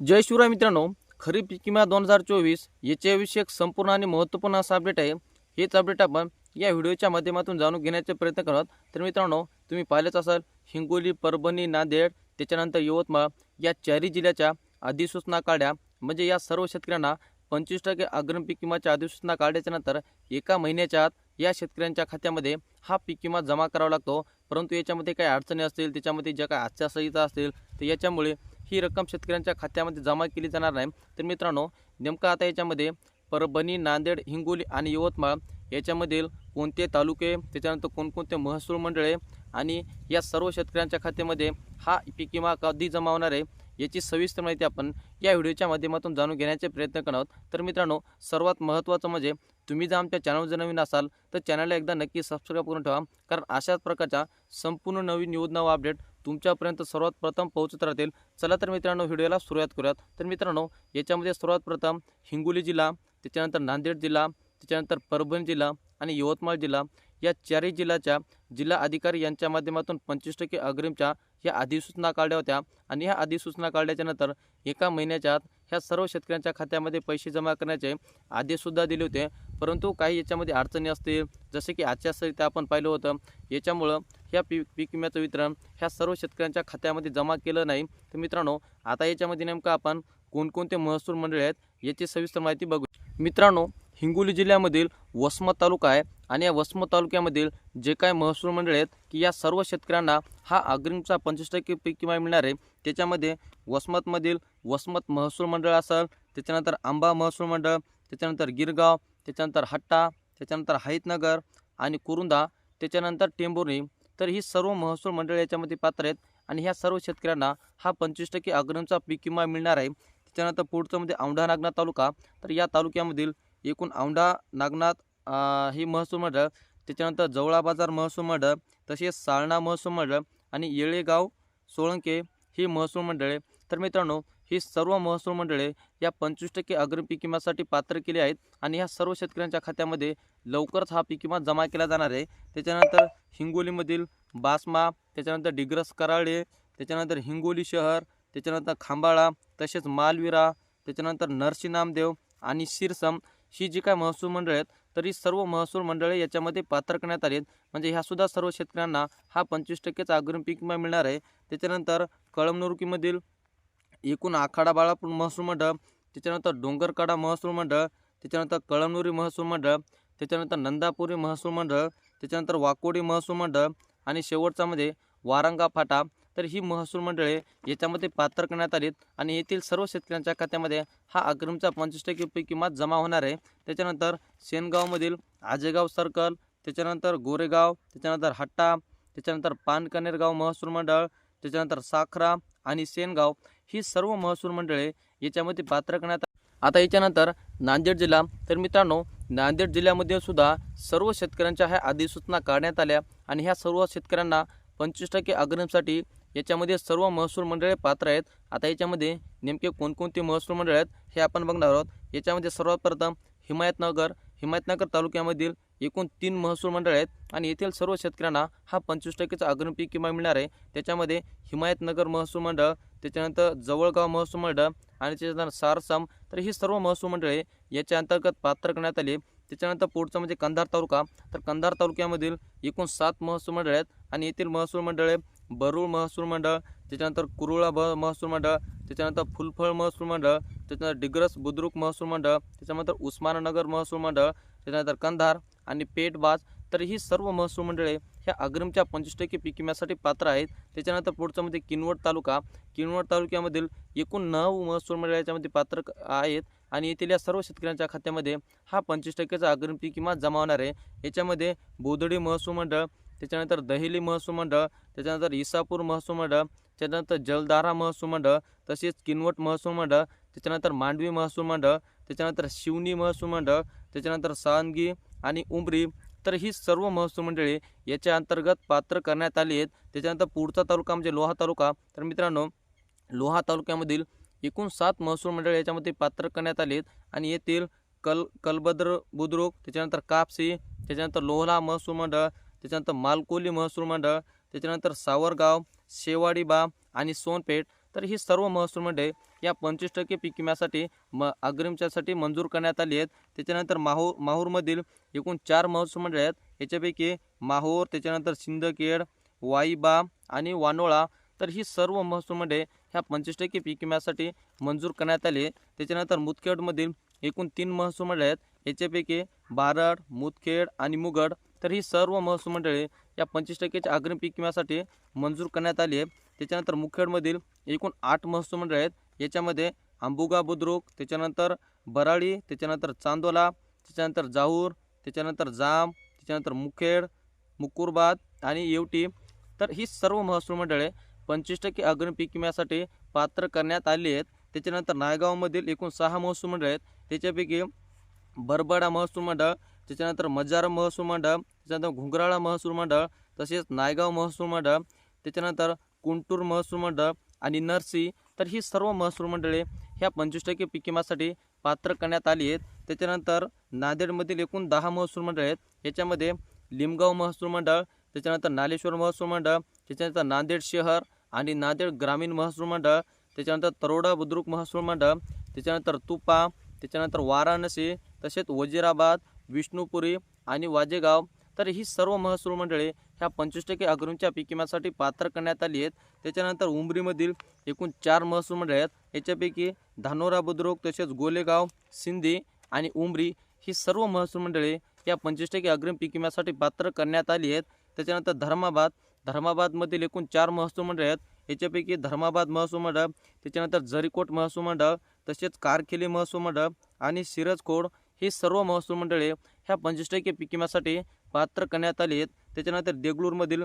जय शिवराय मित्रांनो खरीप पीक दोन हजार चोवीस याच्याविषयक संपूर्ण आणि महत्त्वपूर्ण असा अपडेट आहे. हेच अपडेट आपण या व्हिडिओच्या माध्यमातून जाणून घेण्याचे प्रयत्न करत तर मित्रांनो तुम्ही पाहिलेच असाल हिंगोली परभणी नांदेड त्याच्यानंतर यवतमाळ या चारही जिल्ह्याच्या अधिसूचना काढ्या. म्हणजे या सर्व शेतकऱ्यांना पंचवीस टक्के अग्रिम पीक विमाच्या अधिसूचना काढल्याच्यानंतर एका महिन्याच्या आत या शेतकऱ्यांच्या खात्यामध्ये हा पीक विमा जमा करावा लागतो. परंतु याच्यामध्ये काही अडचणी असतील त्याच्यामध्ये ज्या काही आचारसंहिता असतील तर याच्यामुळे ही रक्कम शेतकऱ्यांच्या खात्यामध्ये जमा केली जाणार नाही. तर मित्रांनो नेमकं आता याच्यामध्ये परभणी नांदेड हिंगोली आणि यवतमाळ याच्यामधील कोणते तालुके त्याच्यानंतर कोणकोणते महसूल मंडळे आणि या सर्व शेतकऱ्यांच्या खात्यामध्ये हा पीक विमा कधी जमा होणार आहे याची सविस्तर माहिती आपण या व्हिडिओच्या माध्यमातून जाणून घेण्याचे प्रयत्न करणार आहोत. तर मित्रांनो सर्वात महत्त्वाचं म्हणजे तुम्ही जर आमच्या चॅनलवर जर नवीन असाल तर चॅनलला एकदा नक्की सबस्क्राईब करून ठेवा कारण अशाच प्रकारच्या संपूर्ण नवीन योजना व अपडेट तुमच्यापर्यंत सर्वात प्रथम पोहोचत राहतील. चला तर मित्रांनो व्हिडिओला सुरुवात करूयात. तर मित्रांनो याच्यामध्ये सर्वात प्रथम हिंगोली जिल्हा त्याच्यानंतर नांदेड जिल्हा त्याच्यानंतर परभणी जिल्हा आणि यवतमाळ जिल्हा. या चारही जिल्ह्याच्या जिल्हा अधिकारी यांच्या माध्यमातून पंचवीस टक्के अग्रिमच्या ह्या अधिसूचना काढल्या होत्या. आणि ह्या अधिसूचना काढल्याच्या नंतर एका महिन्याच्या आत ह्या सर्व शेतकऱ्यांच्या खात्यामध्ये पैसे जमा करण्याचे आदेशसुद्धा दिले होते. परंतु काही याच्यामध्ये अडचणी असतील जसे की आचारसंहिता आपण पाहिलं होतं. याच्यामुळं ह्या पीक पीक विम्याचं वितरण ह्या सर्व शेतकऱ्यांच्या खात्यामध्ये जमा केलं नाही. तर मित्रांनो आता याच्यामध्ये नेमकं आपण कोणकोणते महसूल मंडळ आहेत याची सविस्तर माहिती बघू. मित्रांनो हिंगोली जिल्ह्यामधील वसमत तालुका आहे आणि या वसमत तालुक्यामधील जे काय महसूल मंडळ आहेत की या सर्व शेतकऱ्यांना हा अग्रिमचा पंचवीस टक्के पीक विमा मिळणार आहे. त्याच्यामध्ये वसमतमधील वसमत महसूल मंडळ असेल त्याच्यानंतर आंबा महसूल मंडळ त्याच्यानंतर गिरगाव त्याच्यानंतर हट्टा त्याच्यानंतर हाईतनगर आणि कुरुंदा त्याच्यानंतर टेंभुर्णी तर ही सर्व महसूल मंडळ याच्यामध्ये पात्र आहेत. आणि ह्या सर्व शेतकऱ्यांना हा पंचवीस टक्के अग्रमचा पीक विमा मिळणार आहे. त्याच्यानंतर पुढचं म्हणजे औंढा नागनाथ तालुका. तर या तालुक्यामधील एकूण औंढा नागनाथ हे ही महसूल मंडळ त्याच्यानंतर जवळा बाजार महसूल मंडळ तसेच साळणा महसूल मंडळ आणि येळेगाव सोळंके ही महसूल मंडळे तर मित्रांनो ही सर्व महसूल मंडळे या पंचवीस टक्के अग्रिम पीक विम्यासाठी पात्र केली आहेत आणि ह्या सर्व शेतकऱ्यांच्या खात्यामध्ये लवकरच हा पीक विमा जमा केला जाणार आहे. त्याच्यानंतर हिंगोलीमधील बासमा त्याच्यानंतर डिग्रस कराळे त्याच्यानंतर हिंगोली शहर त्याच्यानंतर खांबाळा तसेच मालविरा त्याच्यानंतर नरसी नामदेव आणि शिरसम ही जी काय महसूल मंडळ आहेत तर ही सर्व महसूल मंडळे याच्यामध्ये पात्र करण्यात आली आहेत. म्हणजे ह्यासुद्धा सर्व शेतकऱ्यांना हा पंचवीस टक्केचा अग्रिम पीक विमा मिळणार आहे. त्याच्यानंतर कळमनुरुकीमधील एकूण आखाडा बाळापूर महसूल मंडळ त्याच्यानंतर डोंगरकाडा महसूल मंडळ त्याच्यानंतर कळमनुरी महसूल मंडळ त्याच्यानंतर नंदापुरी महसूल मंडळ त्याच्यानंतर वाकोडी महसूल मंडळ आणि शेवटचामध्ये वारंगा फाटा. तर ही महसूल मंडळे याच्यामध्ये पात्र करण्यात आलीत आणि येथील सर्व शेतकऱ्यांच्या खात्यामध्ये हा अग्रिमचा पंचवीस टक्के पीक किंमत जमा होणार आहे. त्याच्यानंतर शेनगावमधील आजेगाव सर्कल त्याच्यानंतर गोरेगाव त्याच्यानंतर हट्टा त्याच्यानंतर पानकनेरगाव महसूल मंडळ त्याच्यानंतर साखरा आणि सेनगाव ही सर्व महसूल मंडळे याच्यामध्ये पात्र करण्यात आता याच्यानंतर नांदेड जिल्हा. तर मित्रांनो नांदेड जिल्ह्यामध्ये सुद्धा सर्व शेतकऱ्यांच्या ह्या अधिसूचना काढण्यात आल्या आणि ह्या सर्व शेतकऱ्यांना पंचवीस टक्के अग्रिमसाठी याच्यामध्ये सर्व महसूल मंडळे पात्र आहेत. आता याच्यामध्ये नेमके कोणकोणते महसूल मंडळ आहेत हे आपण बघणार आहोत. याच्यामध्ये सर्वात प्रथम हिमायतनगर हिमायतनगर तालुक्यामधील एकूण तीन महसूल मंडळ आहेत आणि येथील सर्व शेतकऱ्यांना हा पंचवीस टक्केचा अग्रिम पीक मिळणार आहे. त्याच्यामध्ये हिमायतनगर महसूल मंडळ त्याच्यानंतर जवळगाव महसूल मंडळ आणि त्याच्यानंतर सारसम तर ही सर्व महसूल मंडळे याच्या अंतर्गत पात्र करण्यात आली त्याच्यानंतर पुढचं म्हणजे कंधार तालुका तर कंधार तालुक्यामधील एकूण सात महसूल मंडळ आहेत आणि येथील महसूल मंडळे बरूळ महसूल मंडळ त्याच्यानंतर कुरुळा ब महसूल मंडळ त्याच्यानंतर फुलफळ महसूल मंडळ त्याच्यानंतर डिग्रस बुद्रुक महसूल मंडळ त्याच्यानंतर उस्माननगर महसूल मंडळ त्याच्यानंतर कंधार आणि पेटबाज तर ही सर्व महसूल मंडळे ह्या अग्रिमच्या पंचवीस टक्के पीक विम्यासाठी पात्र आहेत. त्याच्यानंतर पुढचं म्हणजे किनवट तालुका. किनवट तालुक्यामधील एकूण नऊ महसूल मंडळाच्यामध्ये पात्र आहेत आणि येथील या सर्व शेतकऱ्यांच्या खात्यामध्ये हा पंचवीस टक्केचा अग्रिम पीक विमा जमा होणार आहे. याच्यामध्ये बोदडी महसूल मंडळ त्याच्यानंतर दहेली महसूल मंडळ त्याच्यानंतर इसापूर महसूल मंडळ त्याच्यानंतर जलदारा महसूल मंडळ तसेच किनवट महसूल मंडळ त्याच्यानंतर मांडवी महसूल मंडळ त्याच्यानंतर शिवनी महसूल मंडळ त्याच्यानंतर सांगी आणि उमरी तर ही सर्व महसूल मंडळे याच्या अंतर्गत पात्र करण्यात आली आहेत. त्याच्यानंतर पुढचा तालुका म्हणजे लोहा तालुका. तर मित्रांनो लोहा तालुक्यामधील एकूण सात महसूल मंडळ याच्यामध्ये पात्र करण्यात आले आहेत. आणि येथील कल कलबद्र बुद्रुक त्याच्यानंतर कापसी त्याच्यानंतर लोहला महसूल मंडळ त्याच्यानंतर मालकोली महसूल मंडळ त्याच्यानंतर सावरगाव शेवाडीबा आणि सोनपेठ तर ही सर्व महसूल मंडळे या पंचवीस टक्के पीक विम्यासाठी म अग्रिमच्यासाठी मंजूर करण्यात आली आहेत. त्याच्यानंतर माहूर माहूरमधील एकूण चार महसूल मंडळे आहेत. याच्यापैकी माहूर त्याच्यानंतर सिंदखेड वाईबा आणि वानोळा. तर ही सर्व महसूल मंडळे ह्या पंचवीस टक्के पीक विम्यासाठी मंजूर करण्यात आली आहे त्याच्यानंतर मुदखेडमधील एकूण तीन महसूल मंडळे आहेत. याच्यापैकी बारड मुदखेड आणि मुगड. तर ही सर्व महसूल मंडळे या पंचवीस टक्केच्या अग्रिम पीक विम्यासाठी मंजूर करण्यात आली आहे त्याच्यानंतर मुखेडमधील एकूण आठ महसूल आहेत. याच्यामध्ये आंबुगा बुद्रुक त्याच्यानंतर बराळी त्याच्यानंतर चांदोला त्याच्यानंतर जाहूर त्याच्यानंतर जाम त्याच्यानंतर मुखेड मुकुरबाद आणि येवटी. तर ही सर्व महसूल मंडळे पंचवीस टक्के अग्रिम पीक विम्यासाठी पात्र करण्यात आली आहेत. त्याच्यानंतर नायगावमधील एकूण सहा महसूल मंडळ आहेत. त्याच्यापैकी बरबडा महसूल मंडळ त्याच्यानंतर मजार महसूल मंडळ त्याच्यानंतर घुंगराळा महसूल मंडळ तसेच नायगाव महसूल मंडळ त्याच्यानंतर कुंटूर महसूल मंडळ आणि नरसी तर ही सर्व महसूल मंडळे ह्या पंचवीस टक्के पिकिमासाठी पात्र करण्यात आली आहेत. त्याच्यानंतर नांदेडमधील एकूण दहा महसूल मंडळ आहेत. याच्यामध्ये लिमगाव महसूल मंडळ त्याच्यानंतर नालेश्वर महसूल मंडळ त्याच्यानंतर नांदेड शहर आणि नांदेड ग्रामीण महसूल मंडळ त्याच्यानंतर तरोडा बुद्रुक महसूल मंडळ त्याच्यानंतर तुपा त्याच्यानंतर वाराणसी तसेच वजिराबाद विष्णुपुरी आणि वाजेगाव. तर ही सर्व महसूल मंडळे ह्या पंचवीस टक्के अग्रिमच्या पिकिमासाठी पात्र करण्यात आली आहेत. त्याच्यानंतर उमरीमधील एकूण चार महसूल मंडळे आहेत. याच्यापैकी धानोरा बुद्रुक तसेच गोलेगाव सिंधी आणि उमरी ही सर्व महसूल मंडळे या पंचवीस टक्के अग्रिम पिकिम्यासाठी पात्र करण्यात आली आहेत. त्याच्यानंतर धर्माबाद धर्माबादमधील एकूण चार महसूल मंडळे आहेत. याच्यापैकी धर्माबाद महसूल मंडळ त्याच्यानंतर जरीकोट महसूल मंडळ तसेच कारखिली महसूल मंडळ आणि सिरजखोड ही सर्व महसूल मंडळे ह्या पंचवीस टक्के पिकिम्यासाठी पात्र करण्यात आली आहेत. त्याच्यानंतर देगलूरमधील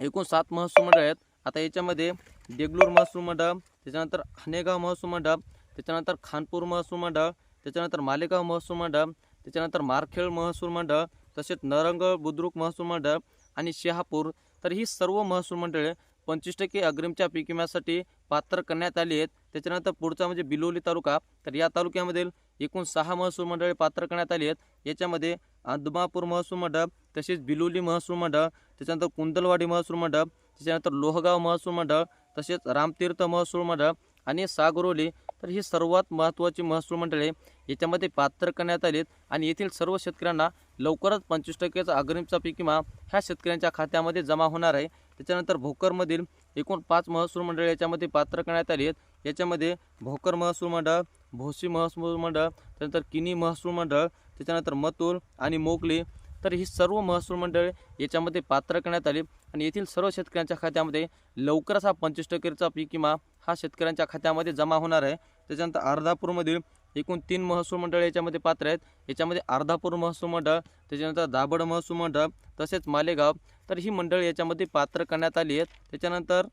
एकूण सात महसूल मंडळ आहेत. आता याच्यामध्ये देगलूर महसूल मंडळ त्याच्यानंतर हनेगाव महसूल मंडळ त्याच्यानंतर खानपूर महसूल मंडळ त्याच्यानंतर मालेगाव महसूल मंडळ त्याच्यानंतर मारखेड महसूल मंडळ तसेच नरंगळ बुद्रुक महसूल मंडळ आणि शहापूर. तर ही सर्व महसूल मंडळे पंचवीस टक्के अग्रिमच्या पीक विम्यासाठी पात्र करण्यात आली आहेत. त्याच्यानंतर पुढचा म्हणजे बिलोली तालुका. तर या तालुक्यामधील एकूण सहा महसूल मंडळे पात्र करण्यात आली आहेत. याच्यामध्ये आदमापूर महसूल मंडळ तसेच बिलोली महसूल मंडळ त्याच्यानंतर कुंदलवाडी महसूल मंडळ त्याच्यानंतर लोहगाव महसूल मंडळ तसेच रामतीर्थ महसूल मंडळ आणि सागरोली. तर ही सर्वात महत्त्वाची महसूल मंडळे याच्यामध्ये पात्र करण्यात आलीत. आणि येथील सर्व शेतकऱ्यांना लवकरच पंचवीस टक्क्याचा अग्रिमचा पीक विमा ह्या शेतकऱ्यांच्या खात्यामध्ये जमा होणार आहे. त्याच्यानंतर भोकरमधील एकूण पाच महसूल मंडळे याच्यामध्ये पात्र करण्यात आली आहेत याच्यामध्ये भोकर महसूल मंडळ भोसी महसूल मंडळ त्यानंतर किनी महसूल मंडळ त्याच्यानंतर मतूर आणि मोगली तर ही सर्व महसूल मंडळे याच्यामध्ये पात्र करण्यात आली. आणि येथील सर्व शेतकऱ्यांच्या खात्यामध्ये लवकरच हा पंचवीस टक्केचा पीक विमा हा शेतकऱ्यांच्या खात्यामध्ये जमा होणार आहे. त्याच्यानंतर अर्धापूरमधील एकूण तीन महसूल मंडळ याच्यामध्ये पात्र आहेत. याच्यामध्ये अर्धापूर महसूल मंडळ त्याच्यानंतर दाभड महसूल मंडळ तसेच मालेगाव. तर ही मंडळी याच्यामध्ये पात्र करण्यात आली आहेत. त्याच्यानंतर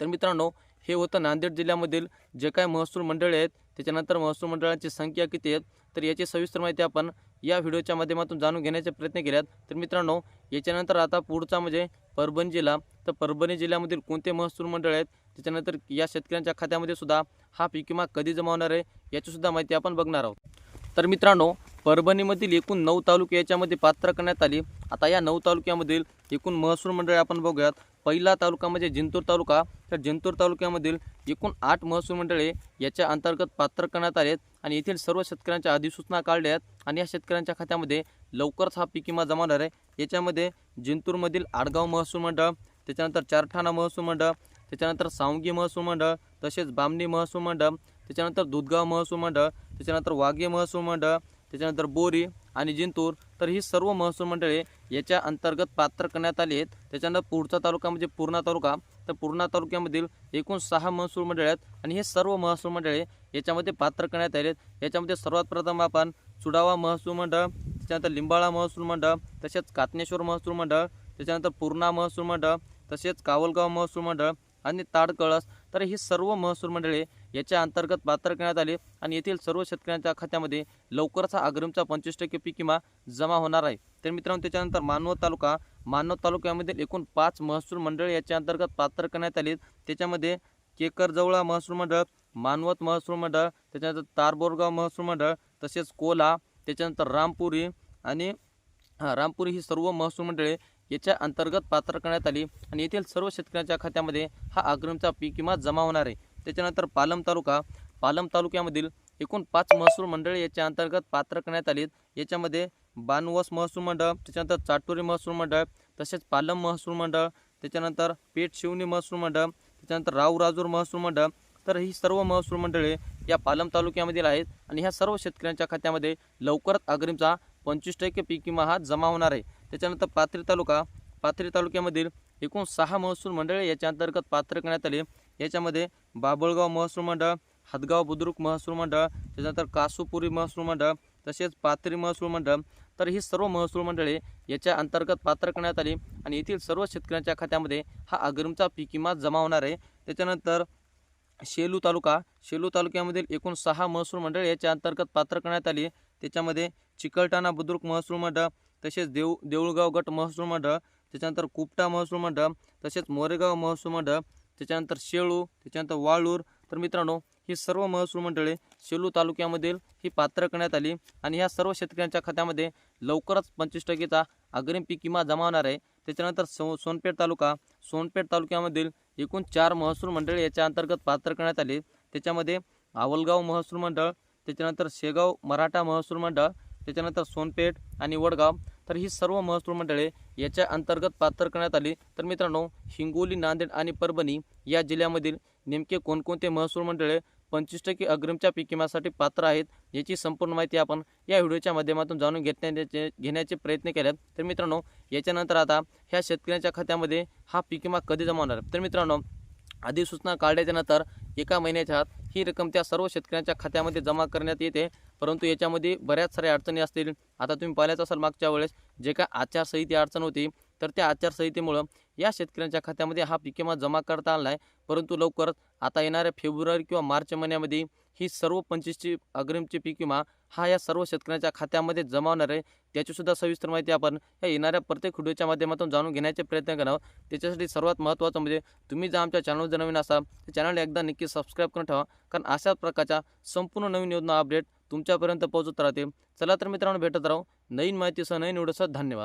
तर मित्रांनो हे होतं नांदेड जिल्ह्यामधील जे काय महसूल मंडळे आहेत त्याच्यानंतर महसूल मंडळांची संख्या किती आहेत? तर याची सविस्तर माहिती आपण या व्हिडिओच्या माध्यमातून जाणून घेण्याचे प्रयत्न केल्यात. तर मित्रांनो याच्यानंतर आता पुढचा म्हणजे परभणी जिल्हा. तर परभणी जिल्ह्यामधील कोणते महसूल मंडळ आहेत? त्याच्यानंतर या शेतकऱ्यांच्या खात्यामध्ये सुद्धा हा पीक विमा कधी जमा होणार आहे? याचीसुद्धा माहिती आपण बघणार आहोत. तर मित्रांनो परभणीमधील एकूण नऊ तालुके याच्यामध्ये पात्र करण्यात आली. आता या नऊ तालुक्यामधील एकूण महसूल मंडळे आपण बघूयात. पहिला तालुका म्हणजे जिंतूर तालुका. तर जिंतूर तालुक्यामधील एकूण आठ महसूल मंडळे याच्या अंतर्गत पात्र करण्यात आले आहेत आणि येथील सर्व शेतकऱ्यांच्या अधिसूचना काढल्या आहेत आणि या शेतकऱ्यांच्या खात्यामध्ये लवकरच हा पीक विमा जमा होणार आहे. याच्यामध्ये जिंतूरमधील आडगाव महसूल मंडळ त्याच्यानंतर चारठाणा महसूल मंडळ त्याच्यानंतर सावंगी महसूल मंडळ तसेच बामणी महसूल मंडळ त्याच्यानंतर दुधगाव महसूल मंडळ त्याच्यानंतर वाघे महसूल मंडळ त्याच्यानंतर बोरी आणि जिंतूर तर ही सर्व महसूल मंडळे याच्या अंतर्गत पात्र करण्यात आली आहेत. त्याच्यानंतर पुढचा तालुका म्हणजे पूर्णा तालुका. तर पूर्णा तालुक्यामधील एकूण सहा महसूल मंडळे आहेत आणि हे सर्व महसूल मंडळे याच्यामध्ये पात्र करण्यात आले आहेत याच्यामध्ये सर्वात प्रथम आपण चुडावा महसूल मंडळ त्याच्यानंतर लिंबाळा महसूल मंडळ तसेच कातनेश्वर महसूल मंडळ त्याच्यानंतर पूर्णा महसूल मंडळ तसेच कावलगाव महसूल मंडळ आणि ताडकळस तर ही सर्व महसूल मंडळे याच्या अंतर्गत पात्र करण्यात आले आणि येथील सर्व शेतकऱ्यांच्या खात्यामध्ये लवकरच हा अग्रिमचा पंचवीस टक्के पीक किमा जमा होणार आहे. तर मित्रांनो त्याच्यानंतर मानवत तालुका मानवत तालुक्यामधील एकूण पाच महसूल मंडळे याच्या अंतर्गत पात्र करण्यात आले. त्याच्यामध्ये केकरजवळा महसूल मंडळ मानवत महसूल मंडळ त्याच्यानंतर तारबोरगाव महसूल मंडळ तसेच कोला त्याच्यानंतर रामपुरी आणि रामपुरी ही सर्व महसूल मंडळे याच्या अंतर्गत पात्र करण्यात आली आणि येथील सर्व शेतकऱ्यांच्या खात्यामध्ये हा अग्रिमचा पीक विमा जमा होणार आहे. त्याच्यानंतर पालम तालुका पालम तालुक्यामधील एकूण पाच महसूल मंडळे याच्या अंतर्गत पात्र करण्यात आलीत. याच्यामध्ये बानवस महसूल मंडळ त्याच्यानंतर चाटोरी महसूल मंडळ तसेच पालम महसूल मंडळ त्याच्यानंतर पेठ शिवणी महसूल मंडळ त्याच्यानंतर राऊराजूर महसूल मंडळ तर ही सर्व महसूल मंडळे या पालम तालुक्यामधील आहेत आणि ह्या सर्व शेतकऱ्यांच्या खात्यामध्ये लवकरच अग्रिमचा पंचवीस टक्के पीक विमा हा जमा होणार आहे. त्याच्यानंतर पाथरी तालुका पाथरी तालुक्यामधील एकूण सहा महसूल मंडळे याच्या अंतर्गत पात्र करण्यात आले. याच्यामध्ये बाबळगाव महसूल मंडळ हदगाव बुद्रुक महसूल मंडळ त्याच्यानंतर कासूपुरी महसूल मंडळ तसेच पाथरी महसूल मंडळ. तर ही सर्व महसूल मंडळे याच्या अंतर्गत पात्र करण्यात आली आणि येथील सर्व शेतकऱ्यांच्या खात्यामध्ये हा अग्रिमचा पीक विमा जमा होणार आहे. त्याच्यानंतर शेलू तालुका शेलू तालुक्यामधील एकूण सहा महसूल मंडळ याच्या अंतर्गत पात्र करण्यात आली. त्याच्यामध्ये चिकलठाणा बुद्रुक महसूल मंडळ तसेच देऊ देऊळगाव गट महसूल मंडळ त्याच्यानंतर कुपटा महसूल मंडळ तसेच मोरेगाव महसूल मंडळ त्याच्यानंतर शेळू त्याच्यानंतर वाळूर. तर मित्रांनो ही सर्व महसूल मंडळे शेलू तालुक्यामधील ही पात्र करण्यात आली आणि ह्या सर्व शेतकऱ्यांच्या खात्यामध्ये लवकरच पंचवीस टक्केचा अग्रिम पीक विमा जमा होणार आहे. त्याच्यानंतर सो सोनपेठ तालुका सोनपेठ तालुक्यामधील एकूण चार महसूल मंडळे याच्या अंतर्गत पात्र करण्यात आले. त्याच्यामध्ये आवलगाव महसूल मंडळ त्याच्यानंतर शेगाव मराठा महसूल मंडळ त्याच्यानंतर सोनपेठ आणि वडगाव. तर ही सर्व महसूल मंडळे याच्या अंतर्गत पात्र करण्यात आली. तर मित्रांनो हिंगोली नांदेड आणि परभणी या जिल्ह्यामधील नेमके कोणकोणते महसूल मंडळे पंचवीस टक्के अग्रिमच्या पीक विम्यासाठी पात्र आहेत याची संपूर्ण माहिती आपण या व्हिडिओच्या माध्यमातून जाणून घेण्याचे घेण्याचे प्रयत्न केल्यात. तर मित्रांनो याच्यानंतर आता ह्या शेतकऱ्यांच्या खात्यामध्ये हा पीक विमा कधी जमा होणार? तर मित्रांनो अधिसूचना काढल्याच्यानंतर एका महिन्याच्या आत ही रक्कम त्या सर्व शेतकऱ्यांच्या खात्यामध्ये जमा करण्यात येते. परंतु याच्यामध्ये बऱ्याच साऱ्या अडचणी असतील. आता तुम्ही पाहिल्याच असाल मागच्या वेळेस जे काय आचारसंहिते अडचण होती तर त्या आचारसंहितेमुळं या शेतकऱ्यांच्या खात्यामध्ये हा पीक विमा जमा करता आला आहे परंतु लवकरच आता येणाऱ्या फेब्रुवारी किंवा मार्च महिन्यामध्ये ही सर्व पंचवीसची अग्रिमची पीक विमा हा या सर्व शेतकऱ्यांच्या खात्यामध्ये जमा होणार आहे. त्याचीसुद्धा सविस्तर माहिती आपण या येणाऱ्या प्रत्येक व्हिडिओच्या माध्यमातून जाणून घेण्याचे प्रयत्न करावं त्याच्यासाठी सर्वात महत्त्वाचं म्हणजे तुम्ही जर आमच्या चॅनलवर जर नवीन असाल तर चॅनल एकदा नक्की सबस्क्राईब करून ठेवा. कारण अशाच प्रकारच्या संपूर्ण नवीन योजना अपडेट तुमच्यापर्यंत पोहोचत राहते चला तर मित्रांनो भेटत राहू नवीन माहितीसह नवीन व्हिडिओसह. धन्यवाद.